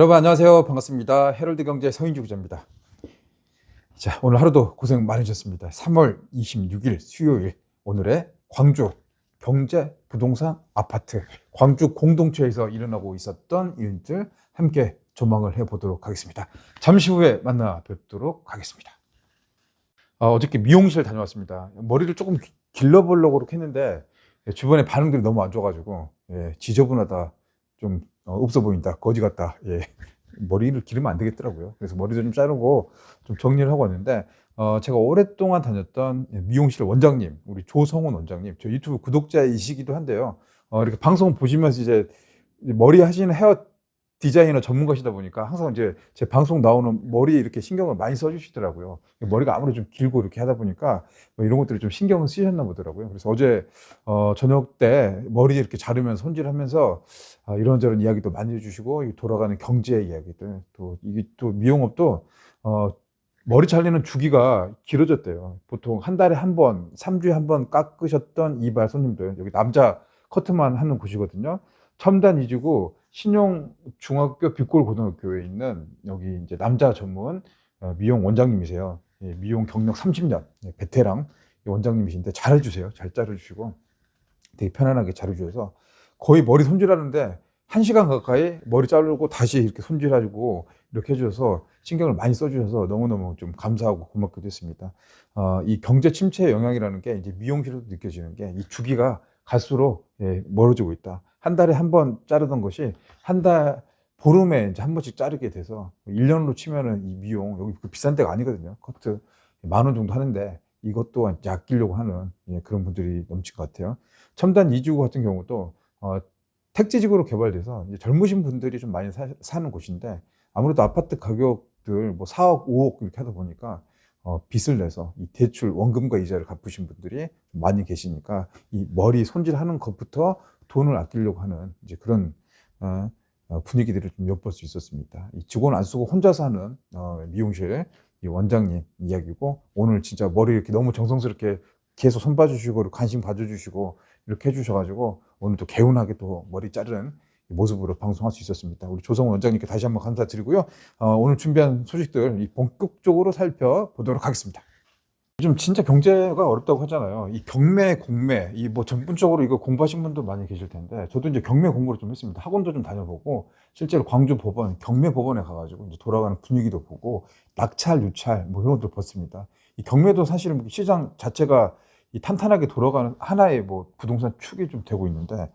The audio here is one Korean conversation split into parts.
여러분 안녕하세요. 반갑습니다. 헤럴드 경제 서인주 기자입니다. 자, 오늘 하루도 고생 많으셨습니다. 3월 26일 수요일 오늘의 광주 경제 부동산 아파트 광주 공동체에서 일어나고 있었던 일들 함께 조망을 해 보도록 하겠습니다. 잠시 후에 만나 뵙도록 하겠습니다. 아, 어저께 미용실 다녀왔습니다. 머리를 조금 기- 길러보려고 했는데 예, 주변에 반응들이 너무 안 좋아가지고 예, 지저분하다 좀 어, 없어 보인다 거지 같다. 예. 머리를 기르면 안 되겠더라고요. 그래서 머리도 좀 자르고 좀 정리를 하고 왔는데 어, 제가 오랫동안 다녔던 예, 미용실 원장님 우리 조성훈 원장님 저 유튜브 구독자이시기도 한데요. 어, 이렇게 방송 보시면서 이제 머리 하시는 헤어 디자이너 전문가시다 보니까 항상 이제 제 방송 나오는 머리에 이렇게 신경을 많이 써주시더라고요. 머리가 아무래도 좀 길고 이렇게 하다 보니까 뭐 이런 것들이 좀 신경을 쓰셨나 보더라고요. 그래서 어제 어, 저녁 때 머리 이렇게 자르면서 손질하면서 아, 이런저런 이야기도 많이 해주시고 이 돌아가는 경제 이야기들 또 이게 또 미용업도 어, 머리 잘리는 주기가 길어졌대요. 보통 한 달에 한 번, 3주에 한 번 깎으셨던 이발 손님들 여기 남자 커트만 하는 곳이거든요. 첨단 이지구 신용 중학교 빛골 고등학교에 있는 여기 이제 남자 전문 어, 미용 원장님이세요. 예, 미용 경력 30년 예, 베테랑 원장님이신데 잘해주세요. 잘 자르주시고 되게 편안하게 자르주셔서 거의 머리 손질하는데 한 시간 가까이 머리 자르고 다시 이렇게 손질하고 이렇게 해주셔서 신경을 많이 써주셔서 너무너무 좀 감사하고 고맙기도 했습니다. 어, 이 경제 침체의 영향이라는 게 이제 미용실에도 느껴지는 게 이 주기가 갈수록 예, 멀어지고 있다. 한 달에 한 번 자르던 것이 한 달 보름에 이제 한 번씩 자르게 돼서 1년으로 치면은 이 미용 여기 그 비싼 데가 아니거든요. 커트 만 원 정도 하는데 이것 또한 아끼려고 하는 예, 그런 분들이 넘칠 것 같아요. 첨단 이주구 같은 경우도 어, 택지지구로 개발돼서 젊으신 분들이 좀 많이 사, 사는 곳인데 아무래도 아파트 가격들 뭐 4억, 5억 이렇게 하다 보니까 어, 빚을 내서 이 대출 원금과 이자를 갚으신 분들이 좀 많이 계시니까 이 머리 손질하는 것부터 돈을 아끼려고 하는 이제 그런 어, 어, 분위기들을 좀 엿볼 수 있었습니다. 이 직원 안 쓰고 혼자서 하는 어, 미용실 이 원장님 이야기고 오늘 진짜 머리 이렇게 너무 정성스럽게 계속 손 봐주시고 관심 가져주시고 이렇게 해주셔가지고 오늘 또 개운하게 또 머리 이 모습으로 방송할 수 있었습니다. 우리 조성원 원장님께 다시 한번 감사드리고요. 어, 오늘 준비한 소식들 이 본격적으로 살펴보도록 하겠습니다. 요즘 진짜 경제가 어렵다고 하잖아요. 이 경매, 공매, 이 뭐 전문적으로 이거 공부하신 분도 많이 계실 텐데, 저도 이제 경매 공부를 좀 했습니다. 학원도 좀 다녀보고, 실제로 광주 법원, 경매 법원에 가가지고 이제 돌아가는 분위기도 보고, 낙찰, 유찰, 뭐 이런 것들 봤습니다. 이 경매도 사실은 시장 자체가 이 탄탄하게 돌아가는 하나의 뭐 부동산 축이 좀 되고 있는데,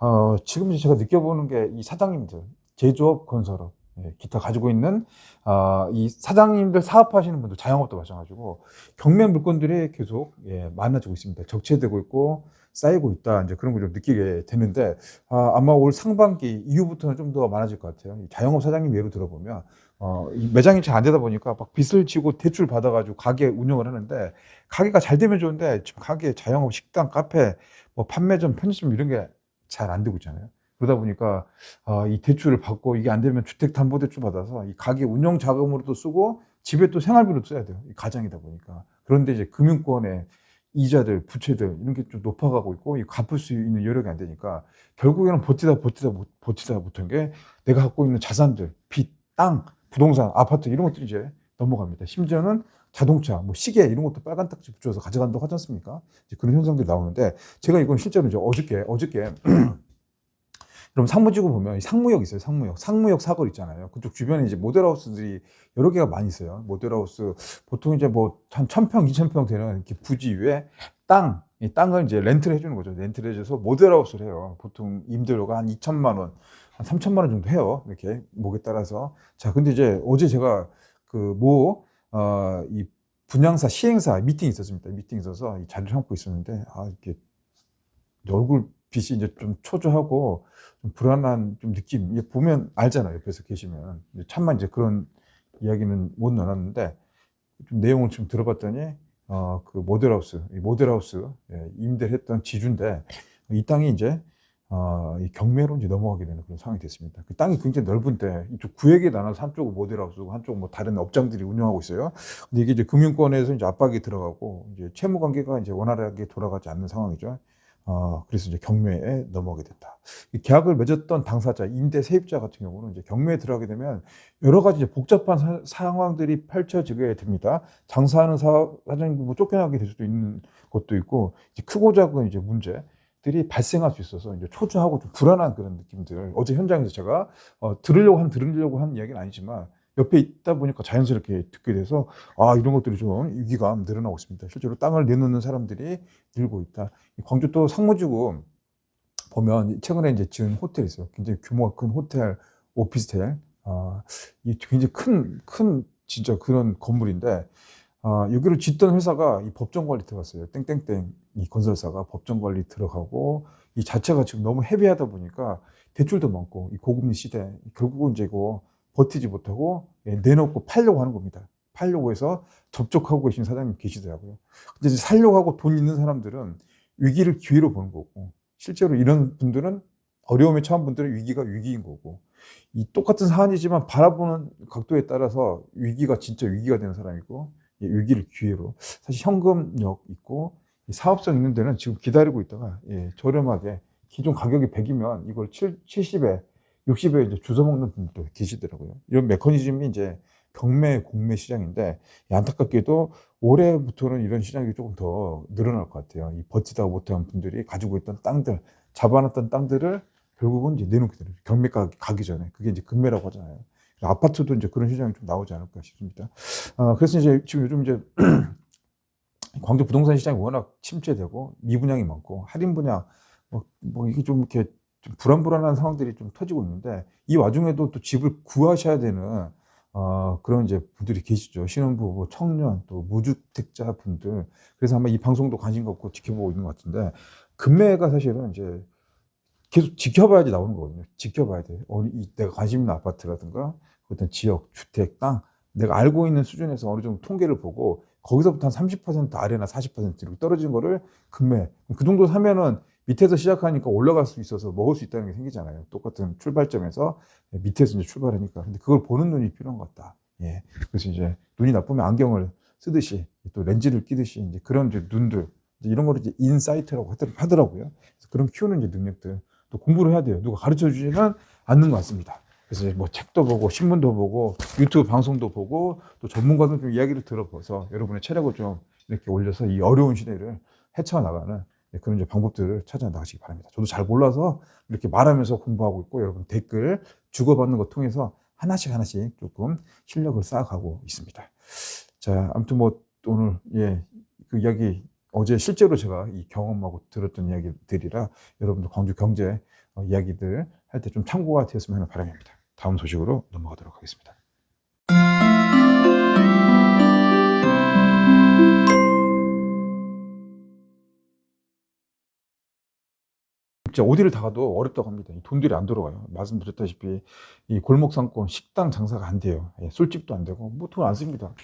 어, 지금 이제 제가 느껴보는 게 이 사장님들, 제조업, 건설업, 예, 기타 가지고 있는 아, 이 사장님들 사업하시는 분들 자영업도 마찬가지고 경매 물건들이 계속 예, 많아지고 있습니다. 적체되고 있고 쌓이고 있다 이제 그런 걸 좀 느끼게 되는데 아, 아마 올 상반기 이후부터는 좀 더 많아질 것 같아요. 이 자영업 사장님 예로 들어보면 어, 이 매장이 잘 안 되다 보니까 막 빚을 지고 대출 받아가지고 가게 운영을 하는데 가게가 잘 되면 좋은데 지금 가게 자영업 식당 카페 뭐 판매점 편의점 이런 게 잘 안 되고 있잖아요. 그러다 보니까 아, 이 대출을 받고 이게 안 되면 주택담보대출 받아서 이 가게 운영 자금으로도 쓰고 집에 또 생활비로 써야 돼요. 이 가장이다 보니까. 그런데 이제 금융권의 이자들, 부채들 이런 게 좀 높아가고 있고 이 갚을 수 있는 여력이 안 되니까 결국에는 버티다 버티다 못- 버티다 못한 게 내가 갖고 있는 자산들, 빚, 땅, 부동산, 아파트 이런 것들이 이제 넘어갑니다. 심지어는 자동차, 뭐 시계 이런 것도 빨간 딱지 붙여서 가져간다고 하지 않습니까? 그런 현상들이 나오는데 제가 이건 실제로 이제 어저께 어저께 그럼 상무지구 보면 이 상무역 있어요. 상무역. 상무역 사거리 있잖아요. 그쪽 주변에 이제 모델하우스들이 여러 개가 많이 있어요. 모델하우스 보통 이제 뭐한 천평, 이천 평 되는 이렇게 부지 위에 땅, 이 땅을 이제 렌트를 해주는 거죠. 렌트를 해줘서 모델하우스를 해요. 보통 임대료가 한 2천만 원, 한 3천만 원 정도 해요. 이렇게 목에 따라서. 자, 근데 이제 어제 제가 그모 어, 이 분양사 시행사 미팅 있었습니다. 미팅 있어서 이 자리를 삼고 있었는데 아 이렇게 얼굴 빛이 이제 좀 초조하고 좀 불안한 좀 느낌. 이게 보면 알잖아요. 옆에서 계시면. 참만 이제 그런 이야기는 못 나눴는데 좀 내용을 좀 들어봤더니 어, 그 모델하우스, 이 모델하우스 예, 임대를 했던 지주인데 이 땅이 이제 어, 이 경매로 이제 넘어가게 되는 그런 상황이 됐습니다. 그 땅이 굉장히 넓은데 이쪽 구역에 나눠서 한쪽은 모델하우스고 한쪽은 뭐 다른 업장들이 운영하고 있어요. 근데 이게 이제 금융권에서 이제 압박이 들어가고 이제 채무 관계가 이제 원활하게 돌아가지 않는 상황이죠. 어, 그래서 이제 경매에 넘어가게 됐다. 이 계약을 맺었던 당사자, 임대 세입자 같은 경우는 이제 경매에 들어가게 되면 여러 가지 복잡한 사, 상황들이 펼쳐지게 됩니다. 장사하는 사, 사장님도 뭐 쫓겨나게 될 수도 있는 것도 있고, 크고 작은 이제 문제들이 발생할 수 있어서 이제 초조하고 좀 불안한 그런 느낌들. 어제 현장에서 제가 어, 들으려고 한 들으려고 한 이야기는 아니지만 옆에 있다 보니까 자연스럽게 듣게 돼서 아 이런 것들이 좀 위기감 늘어나고 있습니다. 실제로 땅을 내놓는 사람들이 늘고 있다. 이 광주 또 상무지구 보면 최근에 이제 지은 호텔이 있어요. 굉장히 규모가 큰 호텔, 오피스텔. 아, 이 굉장히 큰, 큰 진짜 그런 건물인데 아, 여기를 짓던 회사가 이 법정 관리 들어갔어요. 땡땡땡 이 건설사가 법정 관리 들어가고 이 자체가 지금 너무 헤비하다 보니까 대출도 많고 이 고금리 시대 결국은 이제 이거 버티지 못하고 예, 내놓고 팔려고 하는 겁니다. 팔려고 해서 접촉하고 계신 사장님 계시더라고요. 근데 이제 살려고 하고 돈 있는 사람들은 위기를 기회로 보는 거고 실제로 이런 분들은 어려움에 처한 분들은 위기가 위기인 거고 이 똑같은 사안이지만 바라보는 각도에 따라서 위기가 진짜 위기가 되는 사람이고 이 위기를 기회로 사실 현금력 있고 이 사업성 있는 데는 지금 기다리고 있다가 예, 저렴하게 기존 가격이 100이면 이걸 7, 70에 60에 이제 주워 먹는 분들도 계시더라고요. 이런 메커니즘이 이제 경매 공매 시장인데 안타깝게도 올해부터는 이런 시장이 조금 더 늘어날 것 같아요. 이 버티다 못한 분들이 가지고 있던 땅들, 잡아놨던 땅들을 결국은 이제 내놓게 되는 경매가 가기 전에 그게 이제 금매라고 하잖아요. 아파트도 이제 그런 시장이 좀 나오지 않을까 싶습니다. 어, 그래서 이제 지금 요즘 이제 광주 부동산 시장이 워낙 침체되고 미분양이 많고 할인 분양 뭐, 뭐 이게 좀 이렇게 좀 불안불안한 상황들이 좀 터지고 있는데 이 와중에도 또 집을 구하셔야 되는 어, 그런 이제 분들이 계시죠. 신혼부부, 청년, 또 무주택자 분들. 그래서 아마 이 방송도 관심 갖고 지켜보고 있는 것 같은데, 금매가 사실은 이제 계속 지켜봐야지 나오는 거거든요. 지켜봐야 돼. 어느, 이, 내가 관심 있는 아파트라든가, 어떤 지역, 주택, 땅, 내가 알고 있는 수준에서 어느 정도 통계를 보고, 거기서부터 한 30% 아래나 40% 이렇게 떨어진 거를 금매. 그 정도 사면은 밑에서 시작하니까 올라갈 수 있어서 먹을 수 있다는 게 생기잖아요. 똑같은 출발점에서 밑에서 이제 출발하니까. 근데 그걸 보는 눈이 필요한 것 같다. 예. 그래서 이제 눈이 나쁘면 안경을 쓰듯이 또 렌즈를 끼듯이 이제 그런 이제 눈들 이제 이런 거를 이제 인사이트라고 하더라고요. 그래서 그런 키우는 이제 능력들 또 공부를 해야 돼요. 누가 가르쳐 주지는 않는 것 같습니다. 그래서 뭐 책도 보고 신문도 보고 유튜브 방송도 보고 또 전문가들 좀 이야기를 들어보서 여러분의 체력을 좀 이렇게 올려서 이 어려운 시대를 헤쳐나가는 네, 그런 이제 방법들을 찾아 나가시기 바랍니다. 저도 잘 몰라서 이렇게 말하면서 공부하고 있고 여러분 댓글 주고받는 것 통해서 하나씩 하나씩 조금 실력을 쌓아가고 있습니다. 자, 아무튼 뭐 오늘 예, 그 이야기 어제 실제로 제가 이 경험하고 들었던 이야기들이라 여러분들 광주 경제 어, 이야기들 할 때 좀 참고가 되었으면 하는 바람입니다. 다음 소식으로 넘어가도록 하겠습니다. 진짜 어디를 다 가도 어렵다고 합니다. 이 돈들이 안 들어와요. 말씀드렸다시피 이 골목 상권 식당 장사가 안 돼요. 예, 술집도 안 되고 뭐 돈 안 씁니다.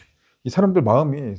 이 사람들 마음이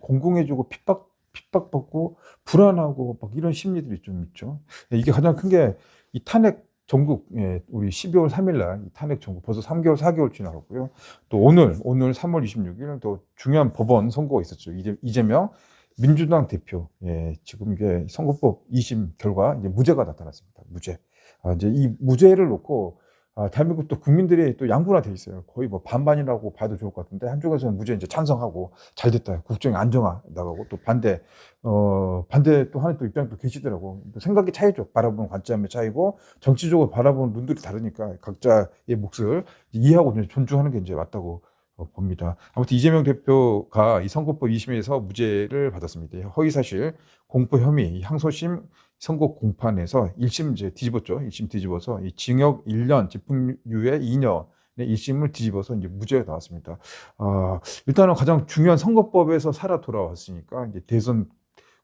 공공해주고 핍박 핍박받고 불안하고 막 이런 심리들이 좀 있죠. 예, 이게 가장 큰 게 이 탄핵 전국 예, 우리 12월 3일 날 탄핵 전국 벌써 3개월 4개월 지나갔고요. 또 오늘 오늘 3월 26일 또 중요한 법원 선고가 있었죠. 이재, 이재명 민주당 대표, 예, 지금 이게 선거법 2심 결과 이제 무죄가 나타났습니다. 무죄. 아, 이제 이 무죄를 놓고 아, 대한민국 또 국민들이 또 양분화 돼 있어요. 거의 뭐 반반이라고 봐도 좋을 것 같은데 한쪽에서는 무죄 이제 찬성하고 잘 됐다. 국정이 안정화 나가고 또 반대 어 반대 또 하는 또 입장도 계시더라고. 생각이 차이죠. 바라보는 관점의 차이고 정치적으로 바라보는 눈들이 다르니까 각자의 몫을 이해하고 존중하는 게 이제 맞다고 어, 봅니다. 아무튼 이재명 대표가 이 선거법 2심에서 무죄를 받았습니다. 허위사실, 공포 혐의, 항소심 선거 공판에서 1심 이제 뒤집었죠. 1심 뒤집어서 이 징역 1년, 집행유예 2년. 의 1심을 뒤집어서 이제 무죄가 나왔습니다. 아, 일단은 가장 중요한 선거법에서 살아 돌아왔으니까 이제 대선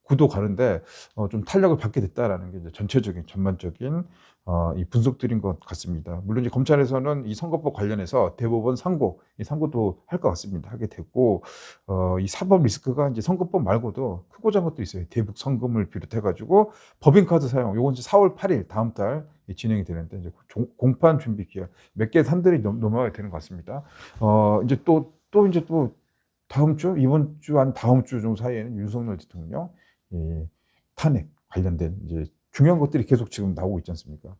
구도 가는데 어, 좀 탄력을 받게 됐다라는 게 이제 전체적인 전반적인 어, 이 분석들인 것 같습니다. 물론 이제 검찰에서는 이 선거법 관련해서 대법원 상고, 이 상고도 할 것 같습니다. 하게 됐고, 어, 이 사법 리스크가 이제 선거법 말고도 크고 작은 것도 있어요. 대북 성금을 비롯해 가지고 법인카드 사용, 요건 이제 4월 8일 다음 달 진행이 되는데 이제 공판 준비 기간 몇 개 산들이 넘어가야 되는 것 같습니다. 어, 이제 또, 또 이제 또 다음 주, 이번 주 한 다음 주 정도 사이에는 윤석열 대통령 이 탄핵 관련된 이제 중요한 것들이 계속 지금 나오고 있지 않습니까?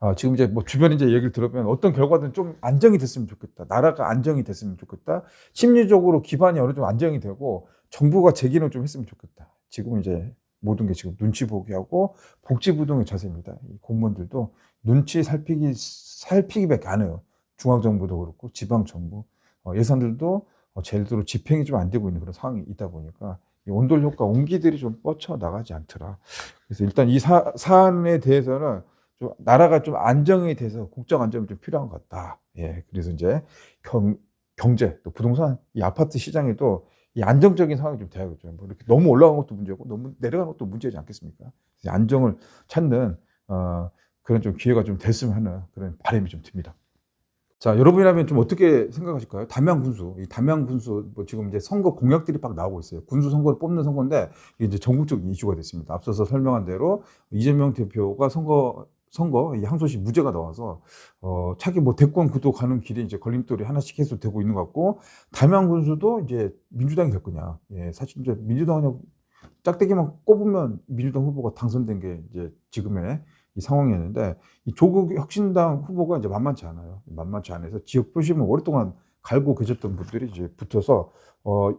아, 지금 이제 뭐 주변에 이제 얘기를 들으면 어떤 결과든 좀 안정이 됐으면 좋겠다. 나라가 안정이 됐으면 좋겠다. 심리적으로 기반이 어느 정도 안정이 되고 정부가 재기능 좀 했으면 좋겠다. 지금 이제 모든 게 지금 눈치 보기 하고 복지부동의 자세입니다. 이 공무원들도 눈치 살피기 살피기밖에 안 해요. 중앙정부도 그렇고 지방정부 어, 예산들도 어, 제대로 집행이 좀 안 되고 있는 그런 상황이 있다 보니까 이 온돌 효과 온기들이 좀 뻗쳐 나가지 않더라. 그래서 일단 이 사, 사안에 대해서는 좀 나라가 좀 안정이 돼서 국정 안정이 좀 필요한 것 같다. 예, 그래서 이제 경, 경제 또 부동산 이 아파트 시장에도 이 안정적인 상황이 좀 돼야겠죠. 뭐 이렇게 너무 올라간 것도 문제고 너무 내려간 것도 문제지 않겠습니까? 안정을 찾는 어, 그런 좀 기회가 좀 됐으면 하는 그런 바람이 좀 듭니다. 자, 여러분이라면 좀 어떻게 생각하실까요? 담양 군수, 이 담양 군수, 뭐 지금 이제 선거 공약들이 막 나오고 있어요. 군수 선거를 뽑는 선거인데 이게 이제 전국적 이슈가 됐습니다. 앞서서 설명한 대로 이재명 대표가 선거 선거 이 항소시 무죄가 나와서 어 차기 뭐 대권 구도 가는 길에 이제 걸림돌이 하나씩 계속 되고 있는 것 같고 담양 군수도 이제 민주당이 될 거냐? 예, 사실 이제 민주당이 짝대기만 꼽으면 민주당 후보가 당선된 게 이제 지금의 이 상황이었는데 이 조국 혁신당 후보가 이제 만만치 않아요. 만만치 않아서 지역 표심을 오랫동안 갈고 계셨던 분들이 이제 붙어서 어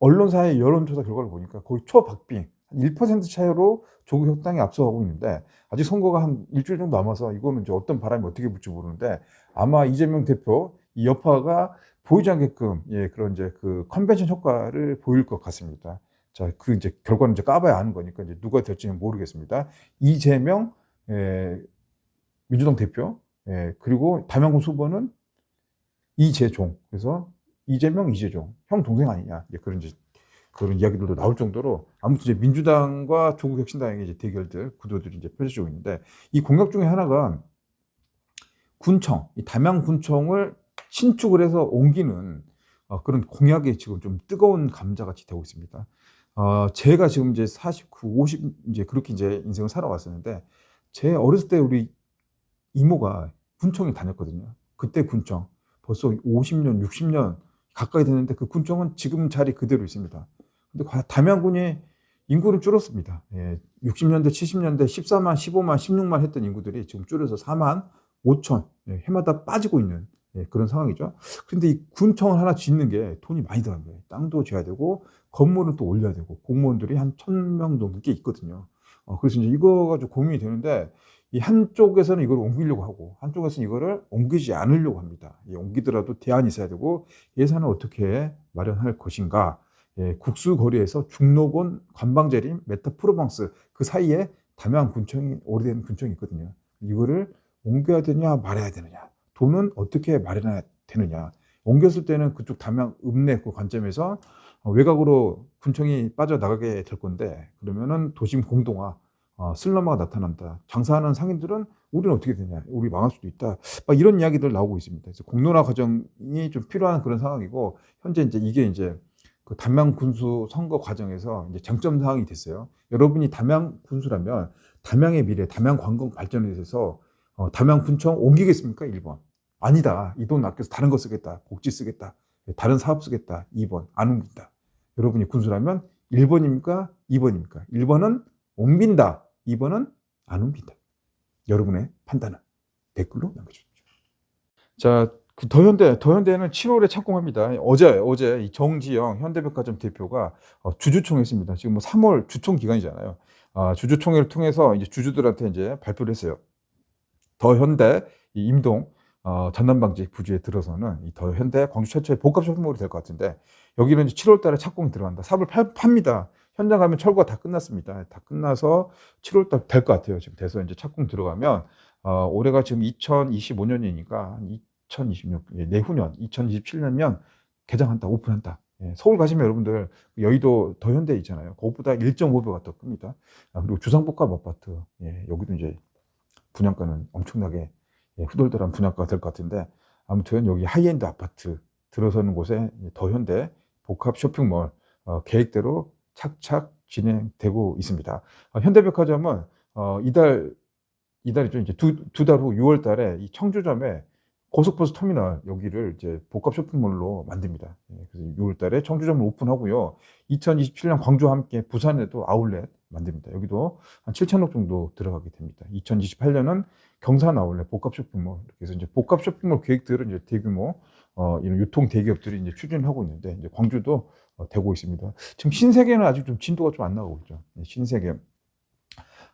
언론사의 여론조사 결과를 보니까 거의 초박빙 한 1% 차이로 조국 혁당이 앞서가고 있는데 아직 선거가 한 일주일 정도 남아서 이거는 이제 어떤 바람이 어떻게 불지 모르는데 아마 이재명 대표 이 여파가 보이지 않게끔 예 그런 이제 그 컨벤션 효과를 보일 것 같습니다. 자, 그 이제 결과는 이제 까봐야 아는 거니까 이제 누가 될지는 모르겠습니다. 이재명 예, 민주당 대표 예, 그리고 담양군 후보는 이재종 그래서 이재명 이재종 형 동생 아니냐 이제 그런 이제 그런 이야기들도 나올 정도로 아무튼 이제 민주당과 조국혁신당의 이제 대결들 구도들이 이제 펼쳐지고 있는데 이 공약 중에 하나가 군청 이 담양군청을 신축을 해서 옮기는 어, 그런 공약이 지금 좀 뜨거운 감자같이 되고 있습니다. 어, 제가 지금 이제 49, 50 이제 그렇게 이제 인생을 살아왔었는데 제 어렸을 때 우리 이모가 군청에 다녔거든요. 그때 군청 벌써 50년, 60년 가까이 됐는데 그 군청은 지금 자리 그대로 있습니다. 근데 과- 담양군이 인구는 줄었습니다. 예, 60년대, 70년대 14만, 15만, 16만 했던 인구들이 지금 줄여서 4만 5천 예, 해마다 빠지고 있는 예, 그런 상황이죠. 근데 이 군청을 하나 짓는 게 돈이 많이 들어간 거예요. 땅도 줘야 되고 건물은 또 올려야 되고 공무원들이 한 천 명 넘게 있거든요. 어, 그래서 이제 이거 가지고 고민이 되는데 이 한쪽에서는 이걸 옮기려고 하고 한쪽에서는 이거를 옮기지 않으려고 합니다. 이 옮기더라도 대안이 있어야 되고 예산을 어떻게 마련할 것인가. 예, 국수거리에서 중록원, 관방제림, 메타프로방스 그 사이에 담양 군청이 오래된 군청이 있거든요. 이거를 옮겨야 되냐 말아야 되느냐. 돈은 어떻게 마련해야 되느냐. 옮겼을 때는 그쪽 담양 읍내 그 관점에서 어, 외곽으로 군청이 빠져나가게 될 건데 그러면은 도심 공동화, 어, 슬럼화가 나타난다. 장사하는 상인들은 우리는 어떻게 되냐, 우리 망할 수도 있다. 막 이런 이야기들 나오고 있습니다. 그래서 공론화 과정이 좀 필요한 그런 상황이고 현재 이제 이게 이제 그 담양 군수 선거 과정에서 이제 쟁점 사항이 됐어요. 여러분이 담양 군수라면 담양의 미래, 담양 관광 발전에 대해서 어, 담양 군청 옮기겠습니까? 1번. 아니다. 이 돈 아껴서 다른 거 쓰겠다. 복지 쓰겠다. 다른 사업 쓰겠다. 2번. 안 옮긴다. 여러분이 군수라면 1번입니까? 2번입니까? 1번은 옮긴다. 2번은 안 옮긴다. 여러분의 판단은 댓글로 남겨주십시오. 자, 그 더현대, 더현대는 7월에 착공합니다. 어제, 어제 이 정지영 현대백화점 대표가 어, 주주총회 했습니다. 지금 뭐 3월 주총 기간이잖아요. 아, 주주총회를 통해서 이제 주주들한테 이제 발표를 했어요. 더 현대 이 임동 어, 전남방지 부지에 들어서는 이 더현대 광주 최초의 복합 쇼핑몰이 될 것 같은데 여기는 이제 7월 달에 착공이 들어간다. 삽을 팔, 팝니다. 현장 가면 철거가 다 끝났습니다. 다 끝나서 7월 달 될 것 같아요. 지금 돼서 이제 착공 들어가면 어, 올해가 지금 2025년이니까 2026 예, 내후년 2027년이면 개장한다, 오픈한다. 예, 서울 가시면 여러분들 여의도 더현대 있잖아요. 그것보다 1.5배가 더 큽니다. 아, 그리고 주상복합 아파트 예, 여기도 이제 분양가는 엄청나게 예, 후덜덜한 분양가가 될 것 같은데 아무튼 여기 하이엔드 아파트 들어서는 곳에 더현대 복합 쇼핑몰 어, 계획대로 착착 진행되고 있습니다. 어, 현대백화점은 어, 이달 이달이죠 이제 두두달후 6월 달에 이 청주점에 고속버스 터미널 여기를 이제 복합 쇼핑몰로 만듭니다. 예, 그래서 6월 달에 청주점을 오픈하고요. 2027년 광주와 함께 부산에도 아울렛 만듭니다. 여기도 한 7천억 정도 들어가게 됩니다. 2028년은 경사 나올래 복합 쇼핑몰 이렇게 해서 이제 복합 쇼핑몰 계획들은 이제 대규모 어, 이런 유통 대기업들이 이제 추진하고 있는데 이제 광주도 어, 되고 있습니다. 지금 신세계는 아직 좀 진도가 좀 안 나오고 있죠. 네, 신세계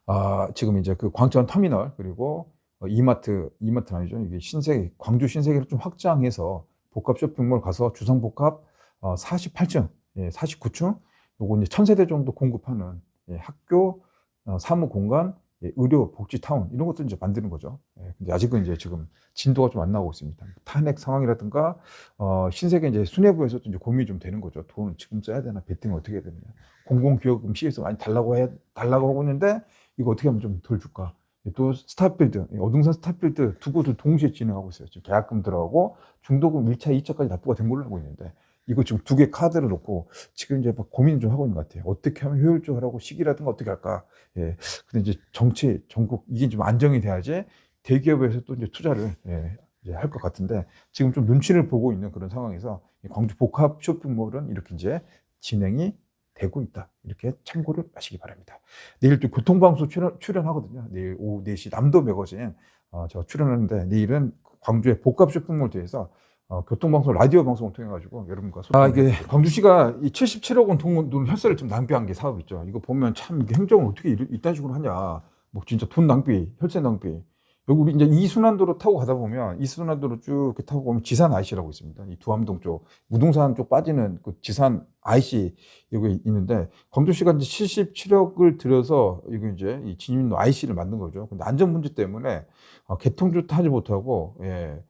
아, 지금 이제 그 광천 터미널 그리고 어, 이마트 이마트 아니죠. 이게 신세계 광주 신세계를 좀 확장해서 복합 쇼핑몰 가서 주상복합 어, 48층, 예, 49층 요거 이제 천세대 정도 공급하는 예, 학교, 어, 사무 공간, 예, 의료, 복지 타운 이런 것들 이제 만드는 거죠. 예, 근데 아직은 이제 지금 진도가 좀 안 나오고 있습니다. 탄핵 상황이라든가 어, 신세계 이제 수뇌부에서도 이제 고민이 좀 되는 거죠. 돈 지금 써야 되나, 베팅을 어떻게 해야 되느냐. 공공기업금 시에서 많이 달라고 해 달라고 하고 있는데 이거 어떻게 하면 좀 덜 줄까? 또 스타필드, 어둥산 스타필드 두 곳을 동시에 진행하고 있어요. 지금 계약금 들어가고 중도금 1차, 2차까지 납부가 된 걸로 알고 있는데 이거 지금 두 개 카드를 놓고 지금 이제 막 고민 좀 하고 있는 것 같아요. 어떻게 하면 효율적으로 하고 시기라든가 어떻게 할까. 예. 근데 이제 정치, 전국 이게 좀 안정이 돼야지 대기업에서 또 이제 투자를 예, 이제 할 것 같은데 지금 좀 눈치를 보고 있는 그런 상황에서 이 광주 복합 쇼핑몰은 이렇게 이제 진행이 되고 있다. 이렇게 참고를 하시기 바랍니다. 내일 또 교통방송 출연, 출연하거든요. 내일 오후 4시 남도 매거진 어, 제가 출연하는데 내일은 광주의 복합 쇼핑몰 대해서 어, 교통방송 라디오 방송을 통해 가지고 여러분과 소통. 아 이게 광주시가 이 77억 원 돈, 돈 혈세를 좀 낭비한 게 사업 있죠. 이거 보면 참 이게 행정을 어떻게 이런- 이딴 식으로 하냐. 뭐 진짜 돈 낭비, 혈세 낭비. 여기 우리 이제 이 순환도로 타고 가다 보면 이 순환도로 쭉 이렇게 타고 보면 지산 IC라고 있습니다. 이 두암동 쪽 무등산 쪽 빠지는 그 지산 IC 여기 있는데 광주시가 이제 77억을 들여서 이거 이제 이 진입로 IC를 만든 거죠. 근데 안전 문제 때문에 어, 개통도 타지 못하고 예,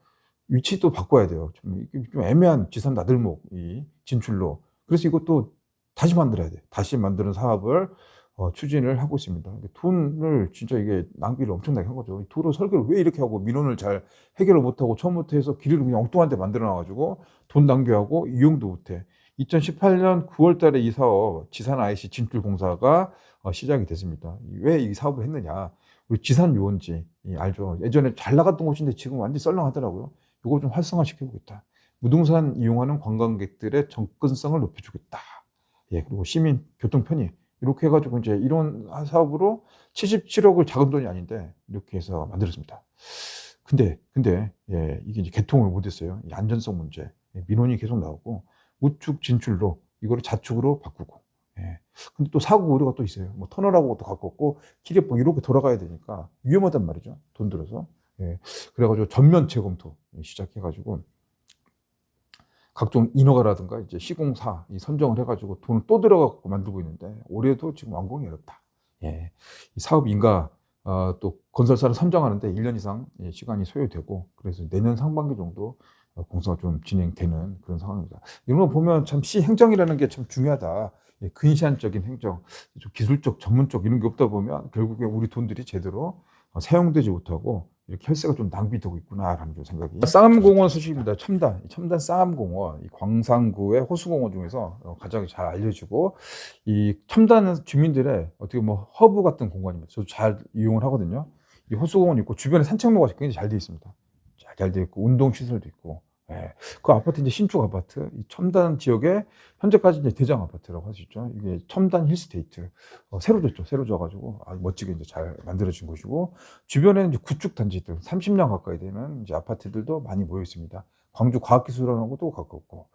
위치도 바꿔야 돼요. 좀, 좀 애매한 지산 나들목 이 진출로. 그래서 이것도 다시 만들어야 돼. 다시 만드는 사업을 어, 추진을 하고 있습니다. 돈을 진짜 이게 낭비를 엄청나게 한 거죠. 이 도로 설계를 왜 이렇게 하고 민원을 잘 해결을 못하고 처음부터 해서 길을 그냥 엉뚱한 데 만들어 놔가지고 돈 낭비하고 이용도 못해. 2018년 9월 달에 이 사업 지산 IC 진출 공사가 어, 시작이 됐습니다. 왜 이 사업을 했느냐. 우리 지산 유원지 이 알죠. 예전에 잘 나갔던 곳인데 지금 완전히 썰렁하더라고요. 이거 좀 활성화시켜보겠다. 무등산 이용하는 관광객들의 접근성을 높여주겠다. 예, 그리고 시민 교통 편의 이렇게 해가지고 이제 이런 사업으로 77억을 작은 돈이 아닌데 이렇게 해서 만들었습니다. 근데 근데 예, 이게 이제 개통을 못했어요. 이 안전성 문제 예, 민원이 계속 나오고 우측 진출로 이거를 좌측으로 바꾸고. 예. 근데 또 사고 우려가 또 있어요. 뭐 터널하고 또 길이 뭐 이렇게 돌아가야 되니까 위험하단 말이죠. 돈 들어서. 예. 그래가지고 전면 재검토 시작해가지고 각종 인허가라든가 이제 시공사 이 선정을 해가지고 돈을 또 들어가고 만들고 있는데 올해도 지금 완공이 어렵다. 예. 이 사업 인가 어, 또 건설사를 선정하는데 1년 이상 예, 시간이 소요되고 그래서 내년 상반기 정도 어, 공사가 좀 진행되는 그런 상황입니다. 이런 거 보면 참 시 행정이라는 게 참 중요하다. 예, 근시안적인 행정, 좀 기술적, 전문적 이런 게 없다 보면 결국에 우리 돈들이 제대로 어, 사용되지 못하고 이렇게 혈세가 좀 낭비되고 있구나라는 좀 생각이. 쌍암공원 소식입니다. 첨단, 이 첨단 쌍암공원, 이 광산구의 호수공원 중에서 어, 가장 잘 알려지고 이 첨단 주민들의 어떻게 뭐 허브 같은 공간입니다. 저도 잘 이용을 하거든요. 이 호수공원 있고 주변에 산책로가 굉장히 잘돼 있습니다. 잘잘돼 있고 운동 시설도 있고. 예. 그 아파트 이제 신축 아파트, 이 첨단 지역에 현재까지 이제 대장 아파트라고 할 수 있죠. 이게 첨단 힐스테이트 어, 새로 졌죠. 새로 져가지고 아, 멋지게 이제 잘 만들어진 곳이고 주변에는 이제 구축 단지들 30년 가까이 되는 이제 아파트들도 많이 모여 있습니다. 광주 과학기술원하고도 가깝고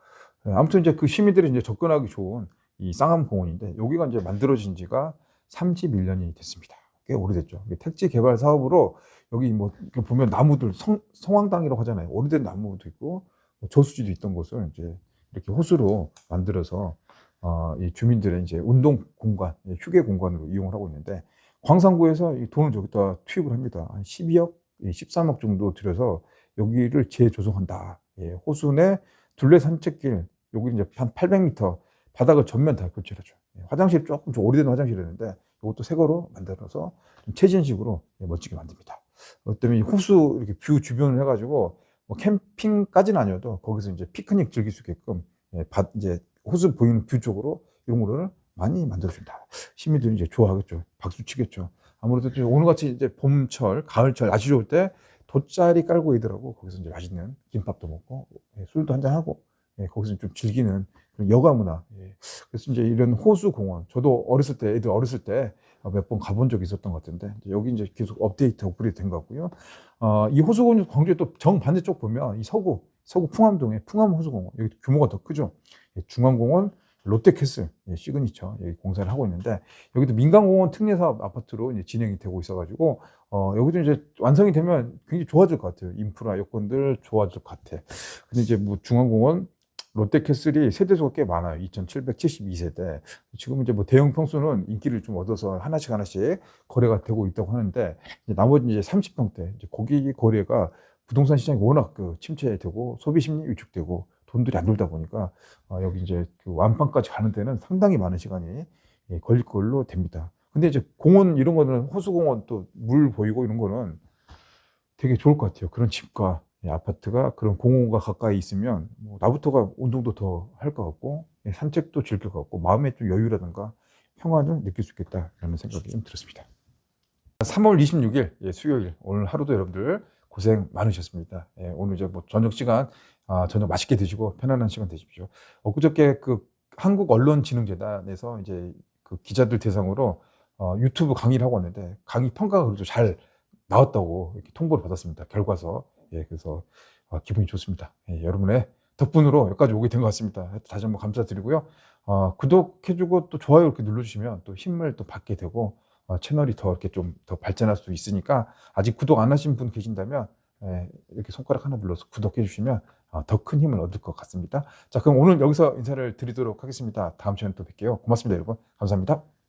예, 아무튼 이제 그 시민들이 이제 접근하기 좋은 이 쌍암 공원인데 여기가 이제 만들어진 지가 31년이 됐습니다. 꽤 오래됐죠. 택지 개발 사업으로 여기 뭐 보면 나무들 성, 성황당이라고 하잖아요. 오래된 나무도 있고 뭐 저수지도 있던 곳을 이제 이렇게 호수로 만들어서 어, 이 주민들의 이제 운동 공간, 예, 휴게 공간으로 이용을 하고 있는데 광산구에서 이 돈을 여기다 투입을 합니다. 한 12억, 13억 정도 들여서 여기를 재조성한다. 예, 호수 내 둘레 산책길 여기 이제 한 800m 바닥을 전면 다 교체하죠. 예, 화장실 조금 좀 오래된 화장실이었는데 이것도 새 거로 만들어서 예, 멋지게 만듭니다. 그 때문에 이 호수 이렇게 뷰 주변을 해가지고 뭐 캠핑까지는 아니어도 거기서 이제 피크닉 즐길 수 있게끔 예, 밭 이제 호수 보이는 뷰 쪽으로 이런 거를 많이 만들어준다. 시민들이 이제 좋아하겠죠. 박수 치겠죠. 아무래도 이제 오늘 같이 이제 봄철, 가을철 날씨 좋을 때 돗자리 깔고 있더라고. 거기서 이제 맛있는 김밥도 먹고 예, 술도 한잔 하고 예, 거기서 좀 즐기는 여가 문화. 예. 그래서 이제 이런 호수 공원, 저도 어렸을 때 애들 어렸을 때 몇 번 가본 적이 있었던 것 같은데 여기 이제 계속 업데이트 업그레이드 된 것 같고요. 어, 이 호수 공원 광주에 또 정 반대쪽 보면 이 서구 서구 풍암동에 풍암 호수공원 여기 규모가 더 크죠. 예, 중앙공원 롯데캐슬 예, 시그니처 여기 공사를 하고 있는데 여기도 민간공원 특례사업 아파트로 진행이 되고 있어가지고 어, 여기도 이제 완성이 되면 굉장히 좋아질 것 같아요. 인프라 여건들 좋아질 것 같아. 근데 이제 뭐 중앙공원 롯데캐슬이 세대수가 꽤 많아요. 2,772세대. 지금 이제 뭐 대형 평수는 인기를 좀 얻어서 하나씩 하나씩 거래가 되고 있다고 하는데 이제 나머지 이제 30평대 이제 거기 거래가 부동산 시장이 워낙 그 침체되고 소비 심리 위축되고 돈들이 안 돌다 보니까 어, 여기 이제 그 완판까지 가는 데는 상당히 많은 시간이 예, 걸릴 걸로 됩니다. 근데 이제 공원 이런 거는 호수공원 또 물 보이고 이런 거는 되게 좋을 것 같아요. 그런 집과 예, 아파트가 그런 공원과 가까이 있으면 뭐 나부터가 운동도 더 할 것 같고 예, 산책도 즐길 것 같고 마음의 좀 여유라든가 평안을 느낄 수 있겠다라는 생각이 좀 들었습니다. 3월 26일 예, 수요일 오늘 하루도 여러분들 고생 많으셨습니다. 예, 오늘 이제 뭐 저녁 시간 아, 저녁 맛있게 드시고 편안한 시간 되십시오. 엊그저께 그 한국 언론진흥재단에서 이제 그 기자들 대상으로 어, 유튜브 강의를 하고 왔는데 강의 평가가 그래도 잘 나왔다고 이렇게 통보를 받았습니다. 결과서 예, 그래서 어, 기분이 좋습니다. 예, 여러분의 덕분으로 여기까지 오게 된 것 같습니다. 다시 한번 감사드리고요. 어, 구독해주고 또 좋아요 이렇게 눌러주시면 또 힘을 또 받게 되고 어, 채널이 더 이렇게 좀 더 발전할 수 있으니까 아직 구독 안 하신 분 계신다면 예, 이렇게 손가락 하나 눌러서 구독해 주시면 어, 더큰 힘을 얻을 것 같습니다. 자, 그럼 오늘 여기서 인사를 드리도록 하겠습니다. 다음 시간에 또 뵐게요. 고맙습니다, 여러분. 감사합니다.